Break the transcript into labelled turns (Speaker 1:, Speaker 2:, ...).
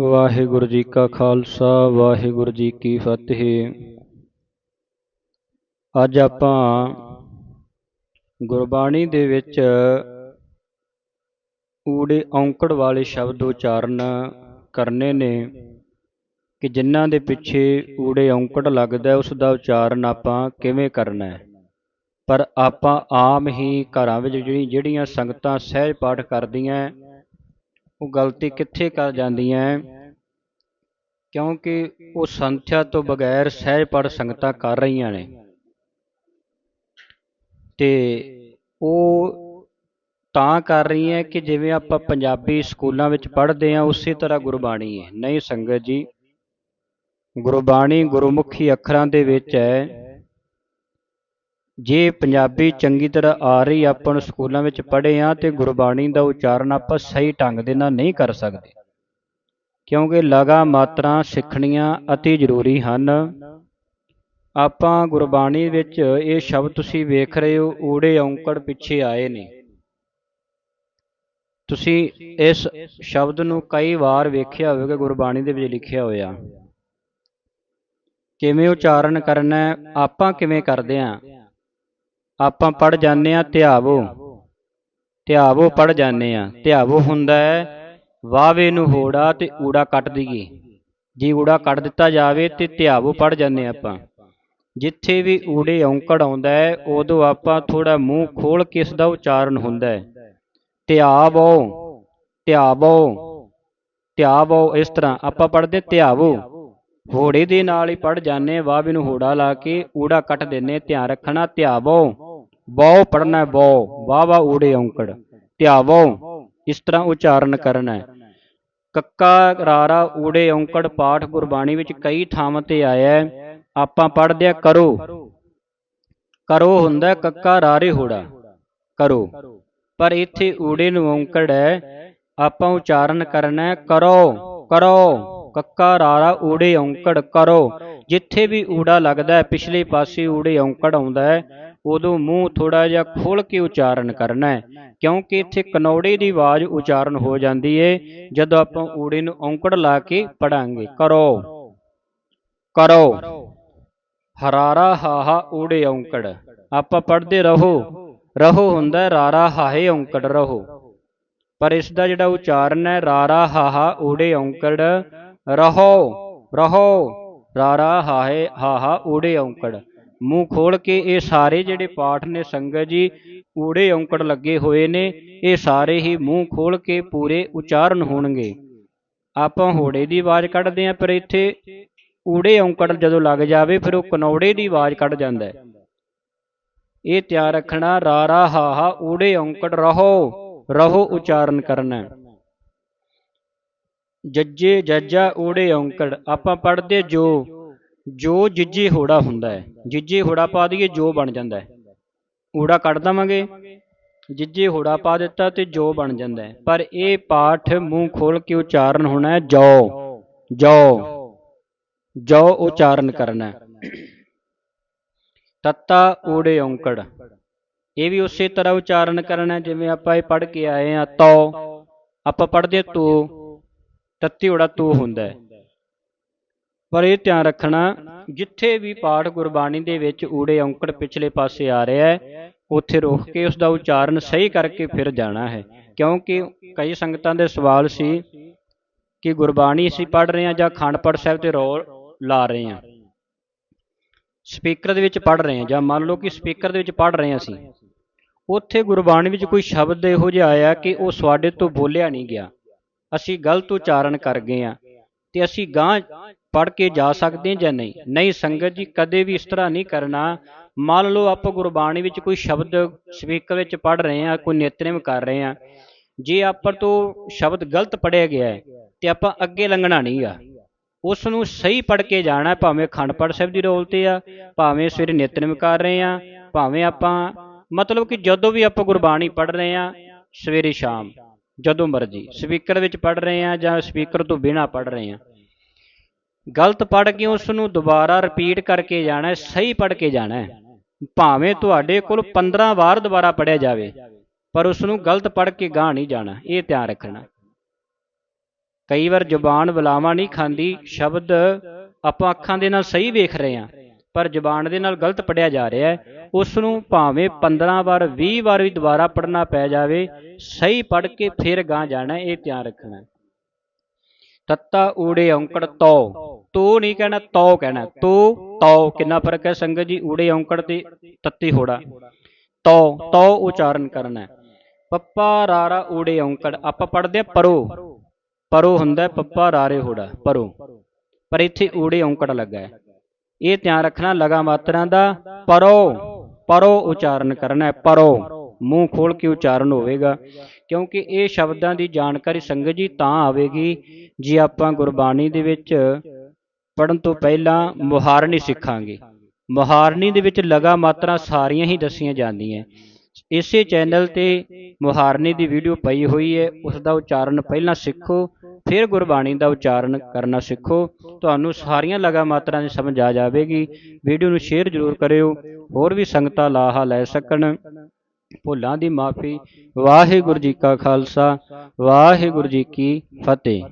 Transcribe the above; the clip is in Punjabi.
Speaker 1: ਵਾਹਿਗੁਰੂ ਜੀ ਕਾ ਖਾਲਸਾ ਵਾਹਿਗੁਰੂ ਜੀ ਕੀ ਫਤਿਹ। ਅੱਜ ਆਪਾਂ ਗੁਰਬਾਣੀ ਦੇ ਵਿੱਚ ਊੜੇ ਔਂਕੜ ਵਾਲੇ ਸ਼ਬਦ ਉਚਾਰਨ ਕਰਨੇ ਨੇ ਕਿ ਜਿਨ੍ਹਾਂ ਦੇ ਪਿੱਛੇ ਊੜੇ ਔਂਕੜ ਲੱਗਦਾ ਹੈ, ਉਸ ਦਾ ਉਚਾਰਨ ਆਪਾਂ ਕਿਵੇਂ ਕਰਨਾ ਹੈ? ਪਰ ਆਪਾਂ ਆਮ ਹੀ ਘਰਾਂ ਵਿੱਚ ਜਿਹੜੀ ਜਿਹੜੀਆਂ ਸੰਗਤਾਂ ਸਹਿਜ ਪਾਠ ਕਰਦੀਆਂ ਉਹ ਗਲਤੀ ਕਿੱਥੇ ਕਰ ਜਾਂਦੀਆਂ ਹੈ? ਕਿਉਂਕਿ ਉਹ ਸੰਥਿਆ ਤੋਂ ਬਗੈਰ ਸਹਿਜ ਪਾਠ ਸੰਗਤਾਂ ਕਰ ਰਹੀਆਂ ਨੇ। ਤੇ ਉਹ ਤਾਂ ਕਰ ਰਹੀ ਹੈ ਕਿ ਜਿਵੇਂ ਆਪਾਂ ਪੰਜਾਬੀ ਸਕੂਲਾਂ ਵਿੱਚ ਪੜ੍ਹਦੇ ਹਾਂ ਉਸੇ ਤਰ੍ਹਾਂ ਗੁਰਬਾਣੀ ਹੈ ਨਹੀਂ ਸੰਗਤ ਜੀ, ਗੁਰਬਾਣੀ ਗੁਰਮੁਖੀ ਅੱਖਰਾਂ ਦੇ ਵਿੱਚ ਹੈ ਜੇ ਪੰਜਾਬੀ ਚੰਗੀ ਤਰ੍ਹਾਂ ਆ ਰਹੀ ਆਪਾਂ ਨੂੰ ਸਕੂਲਾਂ ਵਿੱਚ ਪੜ੍ਹੇ ਆ ਤੇ ਗੁਰਬਾਣੀ ਦਾ ਉਚਾਰਨ ਆਪਾਂ ਸਹੀ ਢੰਗ ਦੇ ਨਾਲ ਨਹੀਂ ਕਰ ਸਕਦੇ। ਕਿਉਂਕਿ ਲਗਾ ਮਾਤਰਾ ਸਿੱਖਣੀਆਂ ਅਤੀ ਜ਼ਰੂਰੀ ਹਨ। ਆਪਾਂ ਗੁਰਬਾਣੀ ਵਿੱਚ ਇਹ ਸ਼ਬਦ ਤੁਸੀਂ ਵੇਖ ਰਹੇ ਹੋ, ਊੜੇ ਔਂਕੜ ਪਿੱਛੇ ਆਏ ਨੇ। ਤੁਸੀਂ ਇਸ ਸ਼ਬਦ ਨੂੰ ਕਈ ਵਾਰ ਵੇਖਿਆ ਹੋਵੇਗਾ, ਗੁਰਬਾਣੀ ਦੇ ਵਿੱਚ ਲਿਖਿਆ ਹੋਇਆ। ਕਿਵੇਂ ਉਚਾਰਨ ਕਰਨਾ ਆਪਾਂ ਕਿਵੇਂ ਕਰਦੇ ਆਂ ਆਪਾਂ ਪੜ ਜਾਂਦੇ ਆ ਧਿਆਵੋ। ਧਿਆਵੋ ਪੜ ਜਾਂਦੇ ਆ ਧਿਆਵੋ ਹੁੰਦਾ ਹੈ ਵਾਵੇ ਨੂੰ ਹੋੜਾ ਤੇ ਊੜਾ ਕੱਟ ਦਈਏ। ਜੇ ਊੜਾ ਕੱਟ ਦਿੱਤਾ ਜਾਵੇ ਤੇ ਧਿਆਵੋ ਪੜ ਜਾਂਦੇ ਆਪਾਂ। ਜਿੱਥੇ ਵੀ ਊੜੇ ਔਂਕੜ ਆਉਂਦਾ ਹੈ, ਉਦੋਂ ਆਪਾਂ ਥੋੜਾ ਮੂੰਹ ਖੋਲ ਕੇ ਇਸ ਦਾ ਉਚਾਰਨ ਹੁੰਦਾ ਹੈ। ਧਿਆਵੋ ਧਿਆਵੋ ਧਿਆਵੋ, ਇਸ ਤਰ੍ਹਾਂ ਆਪਾਂ ਪੜਦੇ ਧਿਆਵੋ। ਹੋੜੇ ਦੇ ਨਾਲ ਹੀ ਪੜ ਜਾਂਦੇ ਵਾਵੇ ਨੂੰ ਹੋੜਾ ਲਾ ਕੇ ਊੜਾ ਕੱਟ ਦਿੰਨੇ ਧਿਆਨ ਰੱਖਣਾ ਧਿਆਵੋ। ਬਹੁ ਪੜਨਾ ਬਹੁ ਵਾਵਾ ਊੜੇ ਔਂਕੜ, ਧਿਆਵੋ, ਇਸ ਤਰ੍ਹਾਂ ਉਚਾਰਨ ਕਰਨਾ। ਹੈ ਕੱਕਾ ਰਾਰਾ ਊੜੇ ਔਂਕੜ ਪਾਠ ਗੁਰਬਾਣੀ ਵਿੱਚ ਕਈ ਥਾਵਾਂ ਤੇ ਆਇਆ ਹੈ। ਆਪਾਂ ਪੜਦੇ ਆ ਕਰੋ। ਕਰੋ ਹੁੰਦਾ ਕੱਕਾ ਰਾਰੇ ਹੋੜਾ। ਕਰੋ। ਪਰ ਇੱਥੇ ਊੜੇ ਨੂੰ ਔਂਕੜ ਹੈ। ਆਪਾਂ ਉਚਾਰਨ ਕਰਨਾ, ਕਰੋ ਕਰੋ। ਕੱਕਾ ਰਾਰਾ ਊੜੇ ਔਂਕੜ, ਕਰੋ। ਜਿੱਥੇ ਵੀ ਊੜਾ ਲੱਗਦਾ ਹੈ, ਪਿਛਲੇ ਪਾਸੇ ਊੜੇ ਔਂਕੜ ਆਉਂਦਾ ਹੈ। ਉਦੋਂ ਮੂੰਹ ਥੋੜਾ ਜਿਹਾ ਖੋਲ ਕੇ ਉਚਾਰਨ ਕਰਨਾ ਹੈ, ਕਿਉਂਕਿ ਇੱਥੇ ਕਨੌੜੇ ਦੀ ਆਵਾਜ਼ ਉਚਾਰਨ ਹੋ ਜਾਂਦੀ ਏ, ਜਦੋਂ ਆਪਾਂ ਊੜੇ ਨੂੰ ਔਂਕੜ ਲਾ ਕੇ ਪੜਾਂਗੇ, ਕਰੋ ਕਰੋ, ਹਰਾਰਾ ਹਾਹਾ ਊੜੇ ਔਂਕੜ। ਆਪਾਂ ਪੜਦੇ ਰਹੋ ਰਹੋ ਹੁੰਦਾ ਰਾਰਾ ਹਾਹੇ ਔਂਕੜ ਰਹੋ। ਪਰ ਇਸ ਦਾ ਜਿਹੜਾ ਉਚਾਰਨ ਹੈ, ਰਾਰਾ ਹਾਹਾ ਊੜੇ ਔਂਕੜ, ਰਹੋ ਰਹੋ, ਰਾਰਾ ਹਾਹੇ ਹਾਹਾ ਊੜੇ ਔਂਕੜ। ਮੂੰਹ ਖੋਲ ਕੇ ਇਹ ਸਾਰੇ ਜਿਹੜੇ ਪਾਠ ਨੇ ਸੰਗਤ ਜੀ, ਊੜੇ ਔਂਕੜ ਲੱਗੇ ਹੋਏ ਨੇ, ਇਹ ਸਾਰੇ ਹੀ ਮੂੰਹ ਖੋਲ ਕੇ ਪੂਰੇ ਉਚਾਰਨ ਹੋਣਗੇ। ਆਪਾਂ ਹੋੜੇ ਦੀ ਆਵਾਜ਼ ਕੱਢਦੇ ਆਂ ਪਰ ਇੱਥੇ। ਊੜੇ ਔਂਕੜ ਜਦੋਂ ਲੱਗ ਜਾਵੇ ਫਿਰ ਉਹ ਕਨੌੜੇ ਦੀ ਆਵਾਜ਼ ਕੱਢ ਜਾਂਦਾ ਹੈ। ਇਹ ਧਿਆਨ ਰੱਖਣਾ ਰਾਰਾ ਹਾਹਾ ਊੜੇ ਔਂਕੜ ਰਹੋ ਰਹੋ ਉਚਾਰਨ ਕਰਨਾ ਜੱਜੇ, ਜੱਜਾ, ਊੜੇ ਔਂਕੜ, ਆਪਾਂ ਪੜਦੇ ਜੋ ਜੋ ਜਿੱਜੇ ਹੋੜਾ ਹੁੰਦਾ ਹੈ, ਜਿੱਜੇ ਹੋੜਾ ਪਾ ਦਈਏ, ਜੋ ਬਣ ਜਾਂਦਾ ਹੈ। ਊੜਾ ਕੱਢ ਦਵਾਂਗੇ, ਜਿੱਜੇ ਹੋੜਾ ਪਾ ਦਿੱਤਾ ਤੇ ਜੋ ਬਣ ਜਾਂਦਾ ਹੈ। ਪਰ ਇਹ ਪਾਠ ਮੂੰਹ ਖੋਲ ਕੇ ਉਚਾਰਨ ਹੋਣਾ ਹੈ, ਜੋ। ਜੋ। ਜੋ ਉਚਾਰਨ ਕਰਨਾ ਤੱਤਾ ਊੜੇ ਔਂਕੜ। ਇਹ ਵੀ ਉਸੇ ਤਰ੍ਹਾਂ ਉਚਾਰਨ ਕਰਨਾ ਜਿਵੇਂ ਆਪਾਂ ਇਹ ਪੜ੍ਹ ਕੇ ਆਏ ਆ ਤੋ। ਆਪਾਂ ਪੜ੍ਹਦੇ ਤੋ। ਤੱਤੀ ਊੜਾ ਤੂ ਹੁੰਦਾ ਹੈ। ਪਰ ਇਹ ਧਿਆਨ ਰੱਖਣਾ, ਜਿੱਥੇ ਵੀ ਪਾਠ ਗੁਰਬਾਣੀ ਦੇ ਵਿੱਚ ਊੜੇ ਔਂਕੜ ਪਿਛਲੇ ਪਾਸੇ ਆ ਰਿਹਾ ਹੈ, ਉੱਥੇ ਰੁਕ ਕੇ ਉਸ ਦਾ ਉਚਾਰਨ ਸਹੀ ਕਰਕੇ ਫਿਰ ਜਾਣਾ ਹੈ। ਕਿਉਂਕਿ ਕਈ ਸੰਗਤਾਂ ਦੇ ਸਵਾਲ ਸੀ ਕਿ ਗੁਰਬਾਣੀ ਅਸੀਂ ਪੜ੍ਹ ਰਹੇ ਹਾਂ ਜਾਂ ਖੰਡ ਸਾਹਿਬ ਤੇ ਰੋਲ ਲਾ ਰਹੇ ਹਾਂ। ਸਪੀਕਰ ਦੇ ਵਿੱਚ ਪੜ੍ਹ ਰਹੇ ਹਾਂ ਜਾਂ ਮੰਨ ਲਓ ਕਿ ਸਪੀਕਰ ਦੇ ਵਿੱਚ ਪੜ੍ਹ ਰਹੇ ਹਾਂ ਅਸੀਂ। ਉੱਥੇ ਗੁਰਬਾਣੀ ਵਿੱਚ ਕੋਈ ਸ਼ਬਦ ਇਹੋ ਜਿਹਾ ਆਇਆ ਕਿ ਉਹ ਸਾਡੇ ਤੋਂ ਬੋਲਿਆ ਨਹੀਂ ਗਿਆ। ਅਸੀਂ ਗਲਤ ਉਚਾਰਨ ਕਰ ਗਏ ਆ ਤੇ ਅਸੀਂ ਗਾਂ ਪੜ੍ਹ ਕੇ ਜਾ ਸਕਦੇ ਜਾਂ ਨਹੀਂ? ਨਹੀਂ, ਸੰਗਤ ਜੀ, ਕਦੇ ਵੀ ਇਸ ਤਰ੍ਹਾਂ ਨਹੀਂ ਕਰਨਾ। ਮੰਨ ਲਓ, ਆਪਾਂ ਗੁਰਬਾਣੀ ਵਿੱਚ ਕੋਈ ਸ਼ਬਦ ਸਪੀਕਰ ਵਿੱਚ ਪੜ੍ਹ ਰਹੇ ਹਾਂ, ਕੋਈ ਨਿਤਨੇਮ ਕਰ ਰਹੇ ਹਾਂ। ਜੇ ਆਪਾਂ ਤੋਂ ਸ਼ਬਦ ਗਲਤ ਪੜਿਆ ਗਿਆ ਹੈ, ਤੇ ਆਪਾਂ ਅੱਗੇ ਲੰਘਣਾ ਨਹੀਂਗਾ ਉਸ ਨੂੰ ਸਹੀ ਪੜ੍ਹ ਕੇ ਜਾਣਾ, ਭਾਵੇਂ ਖੰਡ ਪਾਠ ਸਾਹਿਬ ਦੀ ਰੋਲ ਤੇ ਆ, ਭਾਵੇਂ ਸਵੇਰੇ ਨਿਤਨੇਮ ਕਰ ਰਹੇ ਆ ਭਾਵੇਂ ਆਪਾਂ, ਮਤਲਬ ਕਿ ਜਦੋਂ ਵੀ ਆਪਾਂ ਗੁਰਬਾਣੀ ਪੜ੍ਹ ਰਹੇ ਆ ਸਵੇਰੇ ਸ਼ਾਮ। ਜਦੋਂ ਮਰਜ਼ੀ। ਸਪੀਕਰ ਵਿੱਚ ਪੜ੍ਹ ਰਹੇ ਆ ਜਾਂ ਸਪੀਕਰ ਤੋਂ ਬਿਨਾ ਪੜ੍ਹ ਰਹੇ ਆ ਗਲਤ ਪੜ੍ਹ ਕੇ ਉਸ ਨੂੰ ਦੁਬਾਰਾ ਰਿਪੀਟ ਕਰਕੇ ਜਾਣਾ ਸਹੀ ਪੜ੍ਹ ਕੇ ਜਾਣਾ ਭਾਵੇਂ ਤੁਹਾਡੇ ਕੋਲ 15 ਵਾਰ ਦੁਬਾਰਾ ਪੜਿਆ ਜਾਵੇ, ਪਰ ਉਸ ਨੂੰ ਗਲਤ ਪੜ੍ਹ ਕੇ ਗਾਂ ਨਹੀਂ ਜਾਣਾ। ਇਹ ਧਿਆਨ ਰੱਖਣਾ। ਕਈ ਵਾਰ ਜ਼ੁਬਾਨ ਬੁਲਾਵਾ ਨਹੀਂ ਖਾਂਦੀ, ਸ਼ਬਦ ਆਪਾਂ ਅੱਖਾਂ ਦੇ ਨਾਲ ਸਹੀ ਵੇਖ ਰਹੇ ਹਾਂ, ਪਰ ਜ਼ੁਬਾਨ ਦੇ ਨਾਲ ਗਲਤ ਪੜਿਆ ਜਾ ਰਿਹਾ ਹੈ। ਉਸ ਨੂੰ ਭਾਵੇਂ 15 ਵਾਰ 20 ਵਾਰ ਵੀ ਦੁਬਾਰਾ ਪੜ੍ਹਨਾ ਪੈ ਜਾਵੇ, ਸਹੀ ਪੜ੍ਹ ਕੇ ਫਿਰ ਗਾਂ ਜਾਣਾ, ਇਹ ਧਿਆਨ ਰੱਖਣਾ। ਤੱਤਾ ਊੜੇ ਔਂਕੜ ਤੋ। ਤੋ ਨਹੀਂ ਕਹਿਣਾ, ਤੋ ਕਹਿਣਾ। ਤੋ ਤੋ। ਕਿੰਨਾ ਫ਼ਰਕ ਹੈ ਸੰਗਤ ਜੀ, ਊੜੇ ਔਂਕੜ ਤੇ ਤੱਤੀ ਹੋੜਾ। ਤੋ ਤੋ ਉਚਾਰਨ ਕਰਨਾ। ਪੱਪਾ ਰਾਰਾ ਊੜੇ ਔਂਕੜ। ਆਪਾਂ ਪੜਦੇ ਆ ਪਰੋ। ਪਰੋ ਹੁੰਦਾ ਪੱਪਾ ਰਾਰੇ ਹੋੜਾ, ਪਰੋ। ਪਰ ਇੱਥੇ ਊੜੇ ਔਂਕੜ ਲੱਗਾ ਹੈ। ਇਹ ਧਿਆਨ ਰੱਖਣਾ ਲਗਾ ਮਾਤਰਾ ਦਾ, ਪਰੋ। ਪਰੋ ਉਚਾਰਨ ਕਰਨਾ ਹੈ, ਪਰੋ। ਮੂੰਹ ਖੋਲ ਕੇ ਉਚਾਰਨ ਹੋਵੇਗਾ। ਕਿਉਂਕਿ ਇਹ ਸ਼ਬਦਾਂ ਦੀ ਜਾਣਕਾਰੀ ਸੰਗਤ ਜੀ ਤਾਂ ਆਵੇਗੀ ਜੇ ਆਪਾਂ ਗੁਰਬਾਣੀ ਦੇ ਵਿੱਚ ਪੜਨ ਤੋਂ ਪਹਿਲਾਂ ਮੁਹਾਰਨੀ ਸਿੱਖਾਂਗੇ। ਮੁਹਾਰਨੀ ਦੇ ਵਿੱਚ ਲਗਾ ਮਾਤਰਾ ਸਾਰੀਆਂ ਹੀ ਦੱਸੀਆਂ ਜਾਂਦੀਆਂ। ਇਸੇ ਚੈਨਲ ਤੇ ਮੁਹਾਰਨੀ ਦੀ ਵੀਡੀਓ ਪਈ ਹੋਈ ਹੈ ਉਸ ਦਾ ਉਚਾਰਨ ਪਹਿਲਾਂ ਸਿੱਖੋ ਫਿਰ ਗੁਰਬਾਣੀ ਦਾ ਉਚਾਰਨ ਕਰਨਾ ਸਿੱਖੋ। ਤੁਹਾਨੂੰ ਸਾਰੀਆਂ ਲਗਾ ਮਾਤਰਾ ਦੀ ਸਮਝ ਆ ਜਾਵੇਗੀ। ਵੀਡੀਓ ਨੂੰ ਸ਼ੇਅਰ ਜ਼ਰੂਰ ਕਰਿਓ। ਹੋਰ ਵੀ ਸੰਗਤਾਂ ਲਾਹਾ ਲੈ ਸਕਣ। ਭੁੱਲਾਂ ਦੀ ਮਾਫੀ। ਵਾਹਿਗੁਰੂ ਜੀ ਕਾ ਖਾਲਸਾ। ਵਾਹਿਗੁਰੂ ਜੀ ਕੀ ਫਤਿਹ।